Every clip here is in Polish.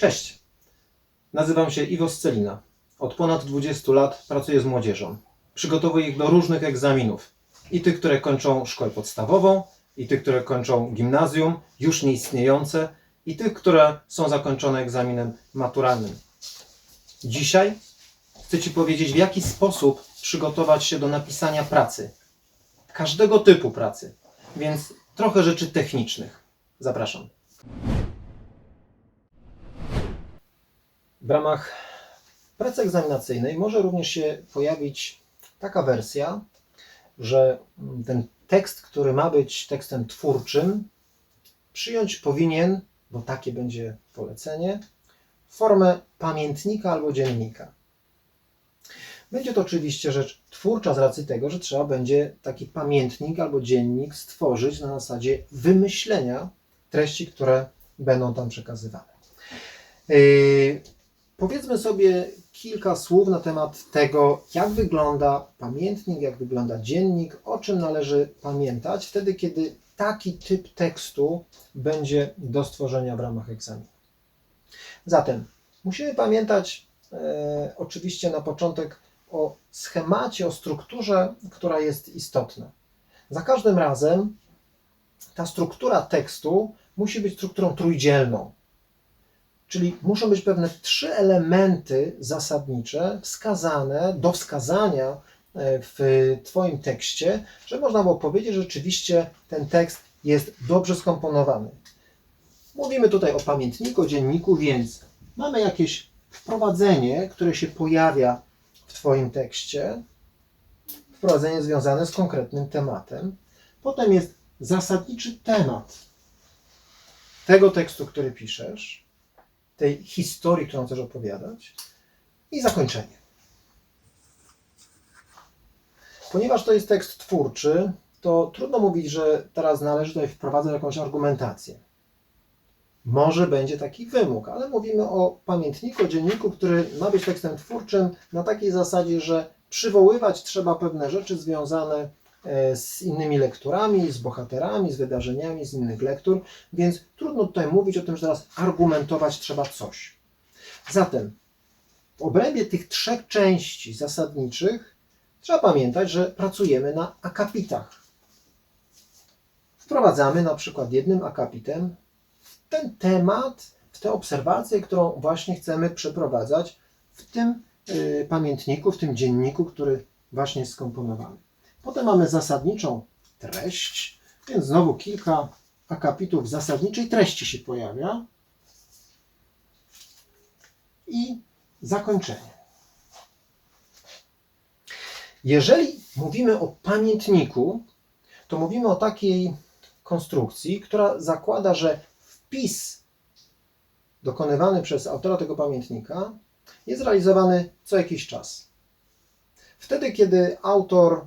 Cześć. Nazywam się Iwo Scelina. Od ponad 20 lat pracuję z młodzieżą. Przygotowuję ich do różnych egzaminów. I tych, które kończą szkołę podstawową, i tych, które kończą gimnazjum, już nieistniejące, i tych, które są zakończone egzaminem maturalnym. Dzisiaj chcę Ci powiedzieć, w jaki sposób przygotować się do napisania pracy. Każdego typu pracy. Więc trochę rzeczy technicznych. Zapraszam. W ramach pracy egzaminacyjnej może również się pojawić taka wersja, że ten tekst, który ma być tekstem twórczym, przyjąć powinien, bo takie będzie polecenie, formę pamiętnika albo dziennika. Będzie to oczywiście rzecz twórcza z racji tego, że trzeba będzie taki pamiętnik albo dziennik stworzyć na zasadzie wymyślenia treści, które będą tam przekazywane. Powiedzmy sobie kilka słów na temat tego, jak wygląda pamiętnik, jak wygląda dziennik, o czym należy pamiętać wtedy, kiedy taki typ tekstu będzie do stworzenia w ramach egzaminu. Zatem musimy pamiętać e, oczywiście na początek o schemacie, o strukturze, która jest istotna. Za każdym razem ta struktura tekstu musi być strukturą trójdzielną. Czyli muszą być pewne trzy elementy zasadnicze wskazane do wskazania e, w Twoim tekście, żeby można było powiedzieć, że rzeczywiście ten tekst jest dobrze skomponowany. Mówimy tutaj o pamiętniku, o dzienniku, więc mamy jakieś wprowadzenie, które się pojawia w Twoim tekście, wprowadzenie związane z konkretnym tematem. Potem jest zasadniczy temat tego tekstu, który piszesz tej historii, którą chcesz opowiadać, i zakończenie. Ponieważ to jest tekst twórczy, to trudno mówić, że teraz należy tutaj wprowadzać jakąś argumentację. Może będzie taki wymóg, ale mówimy o pamiętniku, o dzienniku, który ma być tekstem twórczym na takiej zasadzie, że przywoływać trzeba pewne rzeczy związane z innymi lekturami, z bohaterami, z wydarzeniami, z innych lektur, więc trudno tutaj mówić o tym, że teraz argumentować trzeba coś. Zatem w obrębie tych trzech części zasadniczych trzeba pamiętać, że pracujemy na akapitach. Wprowadzamy na przykład jednym akapitem ten temat, w tę obserwację, którą właśnie chcemy przeprowadzać w tym y, pamiętniku, w tym dzienniku, który właśnie skomponowany. Potem mamy zasadniczą treść, więc znowu kilka akapitów zasadniczej treści się pojawia. I zakończenie. Jeżeli mówimy o pamiętniku, to mówimy o takiej konstrukcji, która zakłada, że wpis dokonywany przez autora tego pamiętnika jest realizowany co jakiś czas. Wtedy, kiedy autor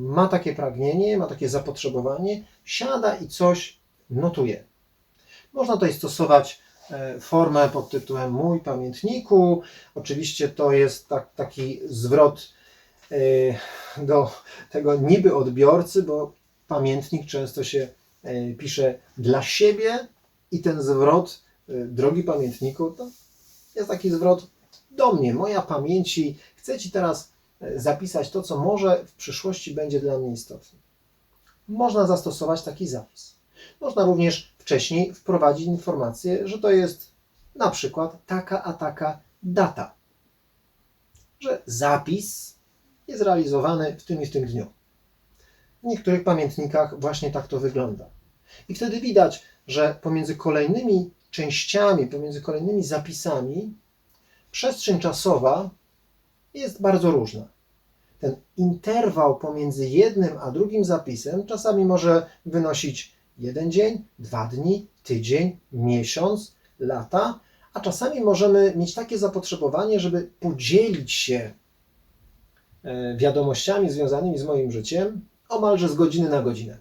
ma takie pragnienie, ma takie zapotrzebowanie, siada i coś notuje. Można tutaj stosować e, formę pod tytułem Mój pamiętniku. Oczywiście to jest tak, taki zwrot e, do tego niby odbiorcy, bo pamiętnik często się e, pisze dla siebie i ten zwrot, drogi pamiętniku, to jest taki zwrot do mnie, moja pamięci. Chcę Ci teraz zapisać to, co może w przyszłości będzie dla mnie istotne. Można zastosować taki zapis. Można również wcześniej wprowadzić informację, że to jest na przykład taka a taka data. Że zapis jest realizowany w tym i w tym dniu. W niektórych pamiętnikach właśnie tak to wygląda. I wtedy widać, że pomiędzy kolejnymi częściami, pomiędzy kolejnymi zapisami, przestrzeń czasowa jest bardzo różna. Ten interwał pomiędzy jednym a drugim zapisem czasami może wynosić jeden dzień, dwa dni, tydzień, miesiąc, lata, a czasami możemy mieć takie zapotrzebowanie, żeby podzielić się e, wiadomościami związanymi z moim życiem omalże z godziny na godzinę.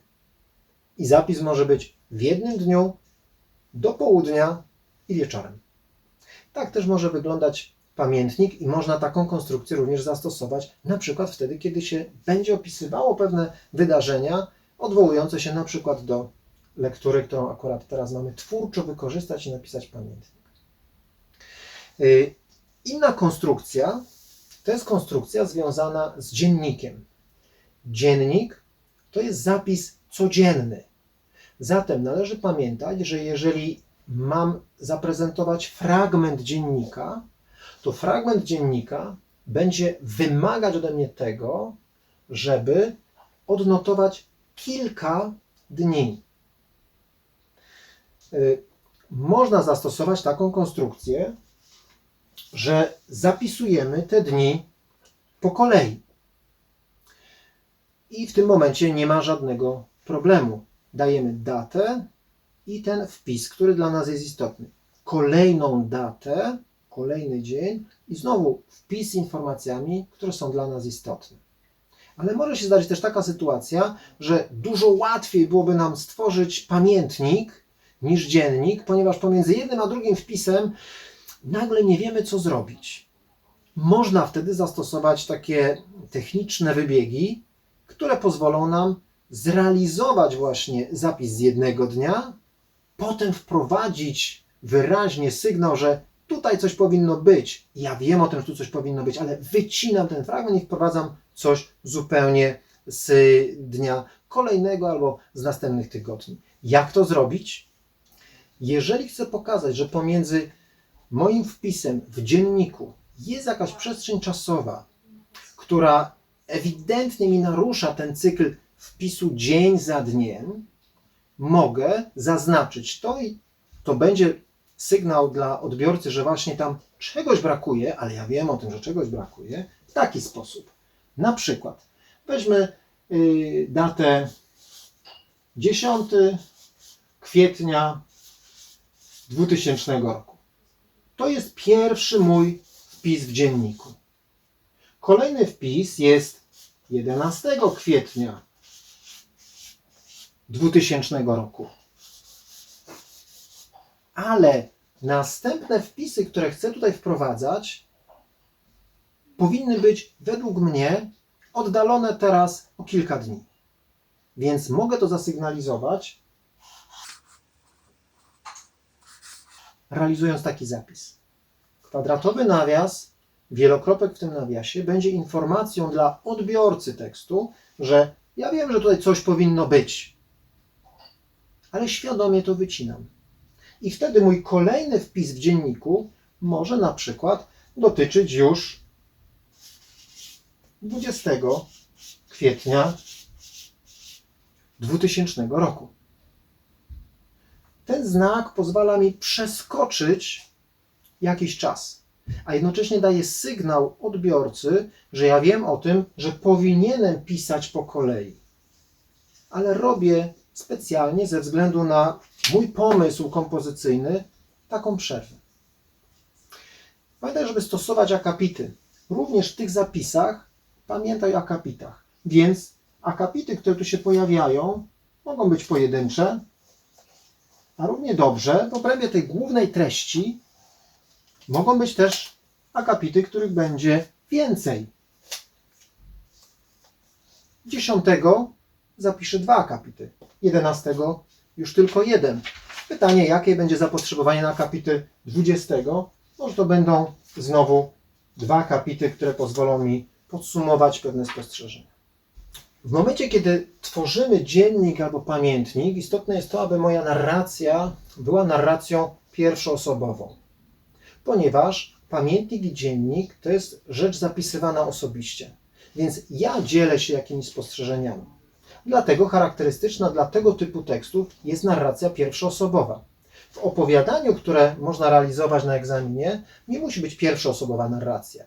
I zapis może być w jednym dniu, do południa i wieczorem. Tak też może wyglądać pamiętnik i można taką konstrukcję również zastosować na przykład wtedy, kiedy się będzie opisywało pewne wydarzenia odwołujące się na przykład do lektury, którą akurat teraz mamy twórczo wykorzystać i napisać pamiętnik. Y, Inna konstrukcja to jest konstrukcja związana z dziennikiem. Dziennik to jest zapis codzienny. Zatem należy pamiętać, że jeżeli mam zaprezentować fragment dziennika, to fragment dziennika będzie wymagać ode mnie tego, żeby odnotować kilka dni. Y, Można zastosować taką konstrukcję, że zapisujemy te dni po kolei. I w tym momencie nie ma żadnego problemu. Dajemy datę i ten wpis, który dla nas jest istotny. Kolejną datę, kolejny dzień i znowu wpis z informacjami, które są dla nas istotne. Ale może się zdarzyć też taka sytuacja, że dużo łatwiej byłoby nam stworzyć pamiętnik niż dziennik, ponieważ pomiędzy jednym a drugim wpisem nagle nie wiemy, co zrobić. Można wtedy zastosować takie techniczne wybiegi, które pozwolą nam zrealizować właśnie zapis z jednego dnia, potem wprowadzić wyraźnie sygnał, że tutaj coś powinno być. Ja wiem o tym, że tu coś powinno być, ale wycinam ten fragment i wprowadzam coś zupełnie z dnia kolejnego albo z następnych tygodni. Jak to zrobić? Jeżeli chcę pokazać, że pomiędzy moim wpisem w dzienniku jest jakaś przestrzeń czasowa, która ewidentnie mi narusza ten cykl wpisu dzień za dniem, mogę zaznaczyć to i to będzie sygnał dla odbiorcy, że właśnie tam czegoś brakuje, ale ja wiem o tym, że czegoś brakuje, w taki sposób. Na przykład weźmy y, datę 10 kwietnia 2000 roku. To jest pierwszy mój wpis w dzienniku. Kolejny wpis jest 11 kwietnia 2000 roku. Ale następne wpisy, które chcę tutaj wprowadzać, powinny być według mnie oddalone teraz o kilka dni. Więc mogę to zasygnalizować, realizując taki zapis. Kwadratowy nawias, wielokropek w tym nawiasie, będzie informacją dla odbiorcy tekstu, że ja wiem, że tutaj coś powinno być, ale świadomie to wycinam. I wtedy mój kolejny wpis w dzienniku może na przykład dotyczyć już 20 kwietnia 2000 roku. Ten znak pozwala mi przeskoczyć jakiś czas, a jednocześnie daje sygnał odbiorcy, że ja wiem o tym, że powinienem pisać po kolei. Ale robię specjalnie ze względu na mój pomysł kompozycyjny taką przerwę. Pamiętaj, żeby stosować akapity. Również w tych zapisach pamiętaj o akapitach. Więc akapity, które tu się pojawiają, mogą być pojedyncze, a równie dobrze w obrębie tej głównej treści mogą być też akapity, których będzie więcej. Dziesiątego zapiszę dwa akapity. Jedenastego już tylko jeden. Pytanie, jakie będzie zapotrzebowanie na akapity 20? Może to będą znowu dwa akapity, które pozwolą mi podsumować pewne spostrzeżenia. W momencie, kiedy tworzymy dziennik albo pamiętnik, istotne jest to, aby moja narracja była narracją pierwszoosobową, ponieważ pamiętnik i dziennik to jest rzecz zapisywana osobiście. Więc ja dzielę się jakimiś spostrzeżeniami. Dlatego charakterystyczna dla tego typu tekstów jest narracja pierwszoosobowa. W opowiadaniu, które można realizować na egzaminie, nie musi być pierwszoosobowa narracja.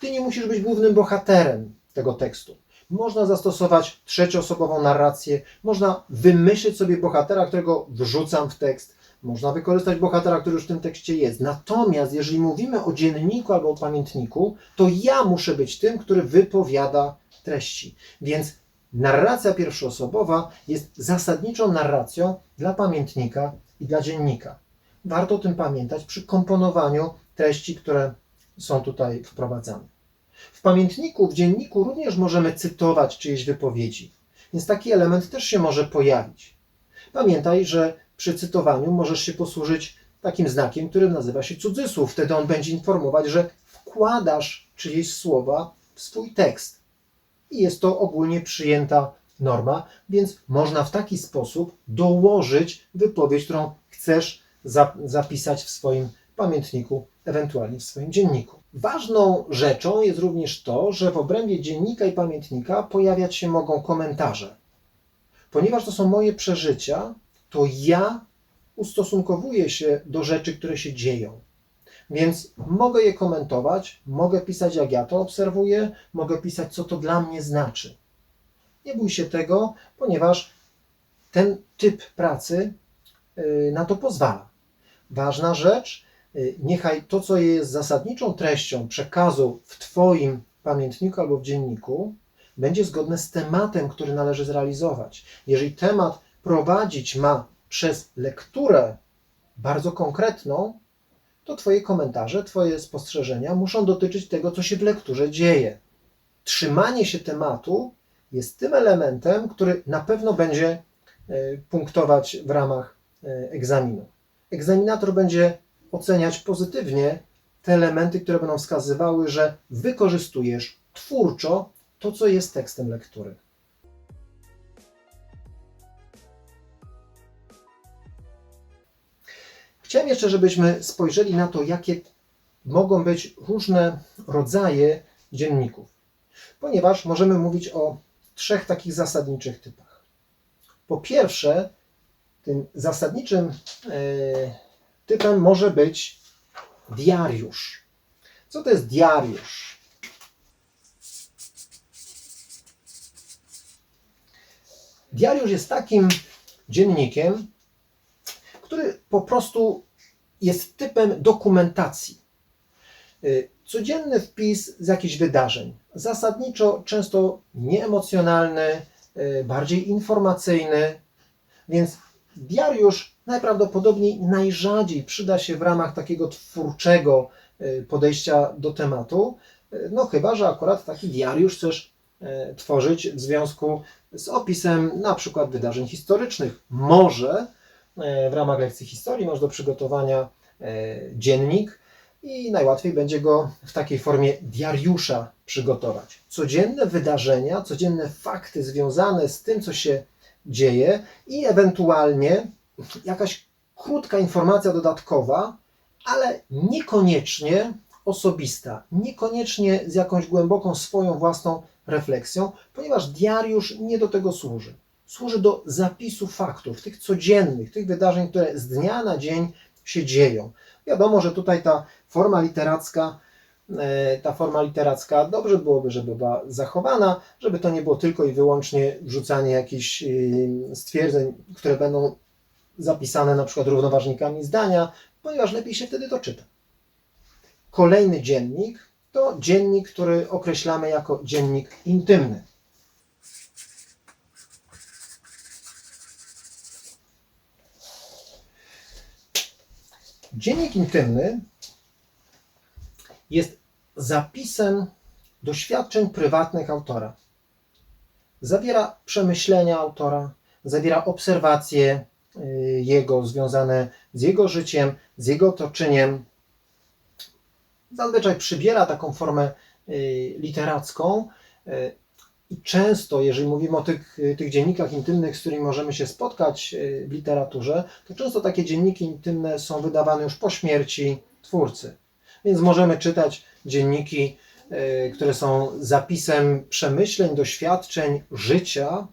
Ty nie musisz być głównym bohaterem tego tekstu. Można zastosować trzecioosobową narrację, można wymyślić sobie bohatera, którego wrzucam w tekst, można wykorzystać bohatera, który już w tym tekście jest. Natomiast jeżeli mówimy o dzienniku albo o pamiętniku, to ja muszę być tym, który wypowiada treści. Więc narracja pierwszoosobowa jest zasadniczą narracją dla pamiętnika i dla dziennika. Warto o tym pamiętać przy komponowaniu treści, które są tutaj wprowadzane. W pamiętniku, w dzienniku również możemy cytować czyjeś wypowiedzi, więc taki element też się może pojawić. Pamiętaj, że przy cytowaniu możesz się posłużyć takim znakiem, którym nazywa się cudzysłów. Wtedy on będzie informować, że wkładasz czyjeś słowa w swój tekst. I jest to ogólnie przyjęta norma, więc można w taki sposób dołożyć wypowiedź, którą chcesz za- zapisać w swoim pamiętniku, ewentualnie w swoim dzienniku. Ważną rzeczą jest również to, że w obrębie dziennika i pamiętnika pojawiać się mogą komentarze. Ponieważ to są moje przeżycia, to ja ustosunkowuję się do rzeczy, które się dzieją. Więc mogę je komentować, mogę pisać, jak ja to obserwuję, mogę pisać, co to dla mnie znaczy. Nie bój się tego, ponieważ ten typ pracy y, na to pozwala. Ważna rzecz, y, niechaj to, co jest zasadniczą treścią przekazu w Twoim pamiętniku albo w dzienniku, będzie zgodne z tematem, który należy zrealizować. Jeżeli temat prowadzić ma przez lekturę bardzo konkretną, to Twoje komentarze, Twoje spostrzeżenia muszą dotyczyć tego, co się w lekturze dzieje. Trzymanie się tematu jest tym elementem, który na pewno będzie e, punktować w ramach e, egzaminu. Egzaminator będzie oceniać pozytywnie te elementy, które będą wskazywały, że wykorzystujesz twórczo to, co jest tekstem lektury. Chciałem jeszcze, żebyśmy spojrzeli na to, jakie mogą być różne rodzaje dzienników, ponieważ możemy mówić o trzech takich zasadniczych typach. Po pierwsze, tym zasadniczym e, typem może być diariusz. Co to jest diariusz? Diariusz jest takim dziennikiem, który po prostu jest typem dokumentacji. Y, Codzienny wpis z jakichś wydarzeń, zasadniczo często nieemocjonalny, y, bardziej informacyjny, więc diariusz najprawdopodobniej najrzadziej przyda się w ramach takiego twórczego y, podejścia do tematu, no chyba, że akurat taki diariusz chcesz tworzyć w związku z opisem na przykład wydarzeń historycznych. Może w ramach lekcji historii masz do przygotowania e, dziennik i najłatwiej będzie go w takiej formie diariusza przygotować. Codzienne wydarzenia, codzienne fakty związane z tym, co się dzieje i ewentualnie jakaś krótka informacja dodatkowa, ale niekoniecznie osobista, niekoniecznie z jakąś głęboką swoją własną refleksją, ponieważ diariusz nie do tego służy. Służy do zapisu faktów, tych codziennych, tych wydarzeń, które z dnia na dzień się dzieją. Wiadomo, że tutaj ta forma literacka, e, ta forma literacka dobrze byłoby, żeby była zachowana, żeby to nie było tylko i wyłącznie wrzucanie jakichś y, stwierdzeń, które będą zapisane na przykład równoważnikami zdania, ponieważ lepiej się wtedy to czyta. Kolejny dziennik to dziennik, który określamy jako dziennik intymny. Dziennik intymny jest zapisem doświadczeń prywatnych autora. Zawiera przemyślenia autora, zawiera obserwacje y, jego związane z jego życiem, z jego otoczeniem. Zazwyczaj przybiera taką formę y, literacką y, i często, jeżeli mówimy o tych, tych dziennikach intymnych, z którymi możemy się spotkać y, w literaturze, to często takie dzienniki intymne są wydawane już po śmierci twórcy. Więc możemy czytać dzienniki, y, które są zapisem przemyśleń, doświadczeń, życia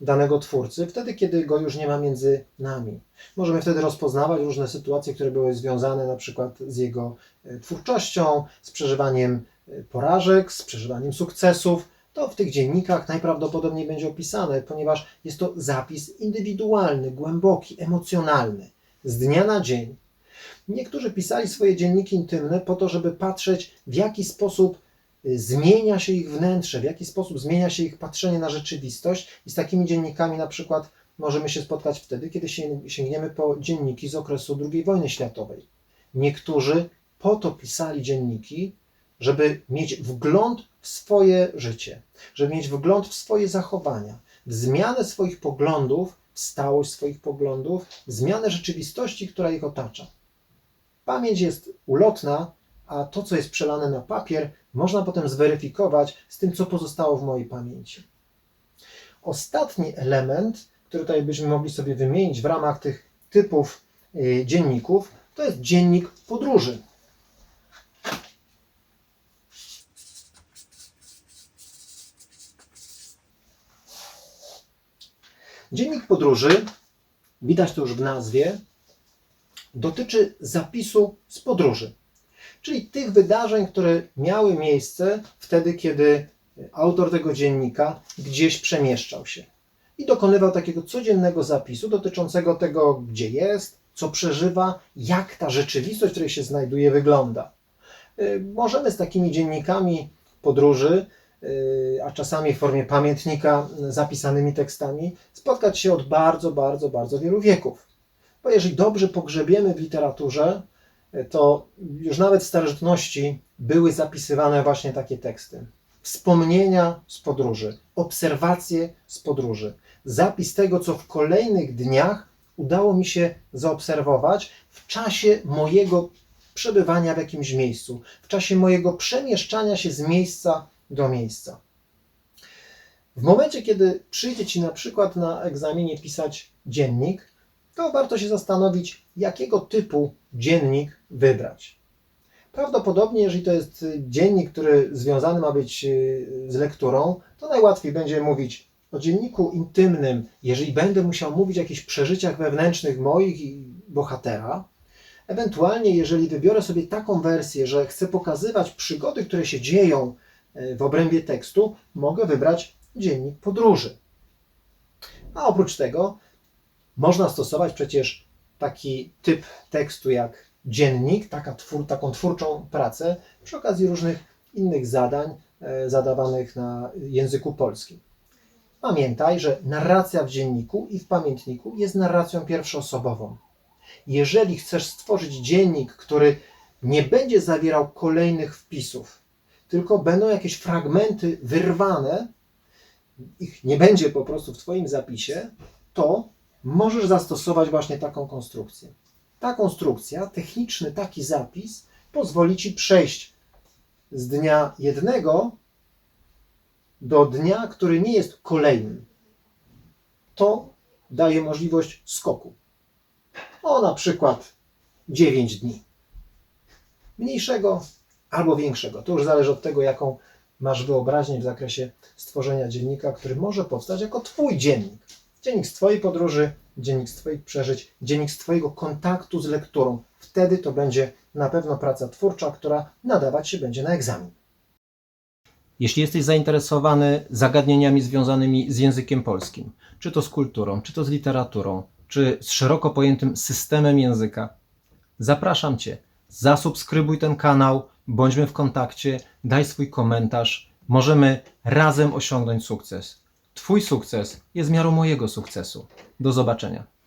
danego twórcy, wtedy, kiedy go już nie ma między nami. Możemy wtedy rozpoznawać różne sytuacje, które były związane na przykład z jego y, twórczością, z przeżywaniem porażek, z przeżywaniem sukcesów. To w tych dziennikach najprawdopodobniej będzie opisane, ponieważ jest to zapis indywidualny, głęboki, emocjonalny, z dnia na dzień. Niektórzy pisali swoje dzienniki intymne po to, żeby patrzeć, w jaki sposób y, zmienia się ich wnętrze, w jaki sposób zmienia się ich patrzenie na rzeczywistość. I z takimi dziennikami na przykład możemy się spotkać wtedy, kiedy się- sięgniemy po dzienniki z okresu II wojny światowej. Niektórzy po to pisali dzienniki, żeby mieć wgląd swoje życie, żeby mieć wgląd w swoje zachowania, w zmianę swoich poglądów, w stałość swoich poglądów, w zmianę rzeczywistości, która ich otacza. Pamięć jest ulotna, a to, co jest przelane na papier, można potem zweryfikować z tym, co pozostało w mojej pamięci. Ostatni element, który tutaj byśmy mogli sobie wymienić w ramach tych typów y, dzienników, to jest dziennik podróży. Dziennik podróży, widać to już w nazwie, dotyczy zapisu z podróży, czyli tych wydarzeń, które miały miejsce wtedy, kiedy autor tego dziennika gdzieś przemieszczał się i dokonywał takiego codziennego zapisu dotyczącego tego, gdzie jest, co przeżywa, jak ta rzeczywistość, w której się znajduje, wygląda. Y, Możemy z takimi dziennikami podróży, a czasami w formie pamiętnika y, zapisanymi tekstami, spotkać się od bardzo, bardzo, bardzo wielu wieków. Bo jeżeli dobrze pogrzebiemy w literaturze, y, to już nawet w starożytności były zapisywane właśnie takie teksty. Wspomnienia z podróży, obserwacje z podróży, zapis tego, co w kolejnych dniach udało mi się zaobserwować w czasie mojego przebywania w jakimś miejscu, w czasie mojego przemieszczania się z miejsca do miejsca. W momencie, kiedy przyjdzie Ci na przykład na egzaminie pisać dziennik, to warto się zastanowić, jakiego typu dziennik wybrać. Prawdopodobnie, jeżeli to jest dziennik, który związany ma być y, z lekturą, to najłatwiej będzie mówić o dzienniku intymnym, jeżeli będę musiał mówić o jakichś przeżyciach wewnętrznych moich i bohatera. Ewentualnie, jeżeli wybiorę sobie taką wersję, że chcę pokazywać przygody, które się dzieją w obrębie tekstu, mogę wybrać dziennik podróży. A oprócz tego można stosować przecież taki typ tekstu jak dziennik, taka twór, taką twórczą pracę przy okazji różnych innych zadań e, zadawanych na języku polskim. Pamiętaj, że narracja w dzienniku i w pamiętniku jest narracją pierwszoosobową. Jeżeli chcesz stworzyć dziennik, który nie będzie zawierał kolejnych wpisów, tylko będą jakieś fragmenty wyrwane, ich nie będzie po prostu w Twoim zapisie, to możesz zastosować właśnie taką konstrukcję. Ta konstrukcja, techniczny taki zapis pozwoli Ci przejść z dnia jednego do dnia, który nie jest kolejnym. To daje możliwość skoku. O na przykład 9 dni. Mniejszego albo większego. To już zależy od tego, jaką masz wyobraźnię w zakresie stworzenia dziennika, który może powstać jako Twój dziennik. Dziennik z Twojej podróży, dziennik z Twoich przeżyć, dziennik z Twojego kontaktu z lekturą. Wtedy to będzie na pewno praca twórcza, która nadawać się będzie na egzamin. Jeśli jesteś zainteresowany zagadnieniami związanymi z językiem polskim, czy to z kulturą, czy to z literaturą, czy z szeroko pojętym systemem języka, zapraszam Cię. Zasubskrybuj ten kanał, bądźmy w kontakcie, daj swój komentarz. Możemy razem osiągnąć sukces. Twój sukces jest miarą mojego sukcesu. Do zobaczenia.